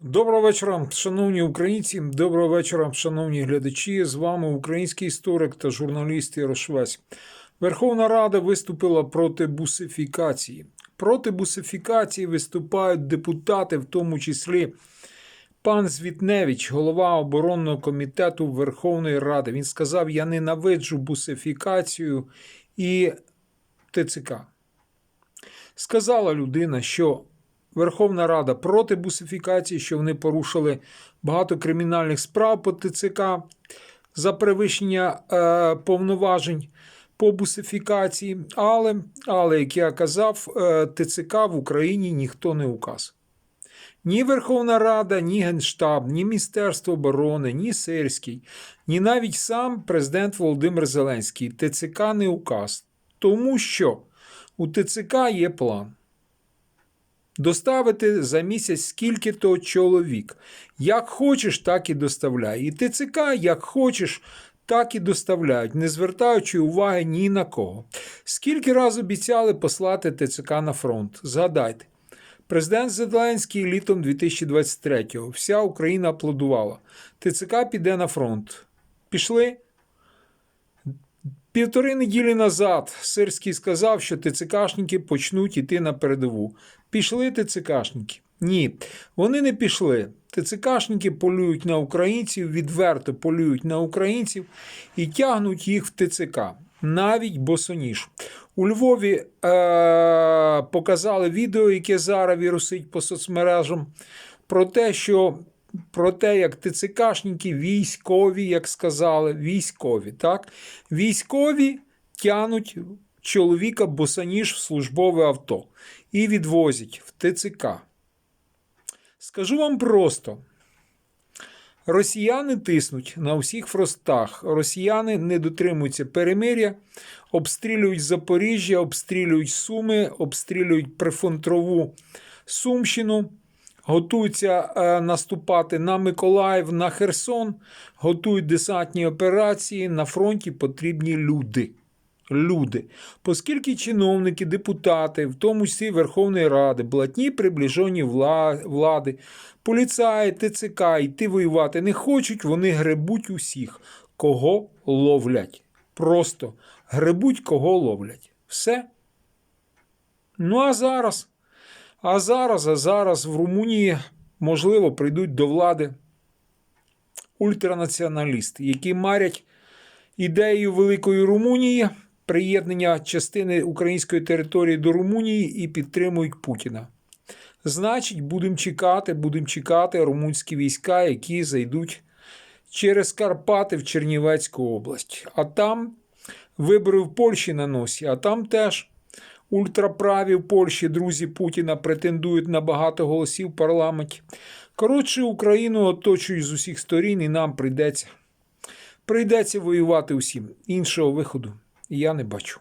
Доброго вечора, шановні українці. Доброго вечора, шановні глядачі. З вами український історик та журналіст Ярошвець. Верховна Рада виступила проти бусифікації. Проти бусифікації виступають депутати, в тому числі пан Звітневич, голова оборонного комітету Верховної Ради. Він сказав: Я ненавиджу бусифікацію і ТЦК. Сказала людина, що Верховна Рада проти бусифікації, що вони порушили багато кримінальних справ по ТЦК за перевищення е, повноважень по бусифікації. Але, але, як я казав, е, ТЦК в Україні ніхто не указ. Ні Верховна Рада, ні Генштаб, ні Міністерство оборони, ні Сирський, ні навіть сам президент Володимир Зеленський ТЦК не указ. Тому що у ТЦК є план доставити за місяць скільки то чоловік. Як хочеш, так і доставляй. І ТЦК, як хочеш, так і доставляють, не звертаючи уваги ні на кого. Скільки раз обіцяли послати ТЦК на фронт? Згадайте. Президент Зеленський літом 2023-го. Вся Україна аплодувала. ТЦК піде на фронт. Пішли? Півтори неділі назад Сирський сказав, що ТЦКшники почнуть іти на передову. Пішли ТЦКшники? Ні, вони не пішли. ТЦКшники полюють на українців, відверто полюють на українців і тягнуть їх в ТЦК. Навіть босоніж. У Львові е- показали відео, яке зараз вірусить по соцмережам, про те, що про те, як ТЦКшники військові, як сказали, військові, так? Військові тянуть чоловіка босаніж в службове авто і відвозять в ТЦК. Скажу вам просто. Росіяни тиснуть на всіх фронтах. Росіяни не дотримуються перемиря, обстрілюють Запоріжжя, обстрілюють Суми, обстрілюють прифронтову Сумщину, готуються е, наступати на Миколаїв, на Херсон, готують десантні операції. На фронті потрібні люди. Люди, оскільки чиновники, депутати, в тому числі Верховної Ради, блатні приближені влади, поліцаї, ТЦК йти воювати не хочуть, вони гребуть усіх, кого ловлять. Просто гребуть, кого ловлять. Все. Ну а зараз, а зараз, а зараз в Румунії, можливо, прийдуть до влади ультранаціоналісти, які марять ідею Великої Румунії, приєднання частини української території до Румунії і підтримують Путіна. Значить, будемо чекати, будемо чекати румунські війська, які зайдуть через Карпати в Чернівецьку область. А там вибори в Польщі на носі, а там теж ультраправі в Польщі друзі Путіна претендують на багато голосів в парламенті. Коротше, Україну оточують з усіх сторін, і нам прийдеться, прийдеться воювати усім. Іншого виходу я не бачу.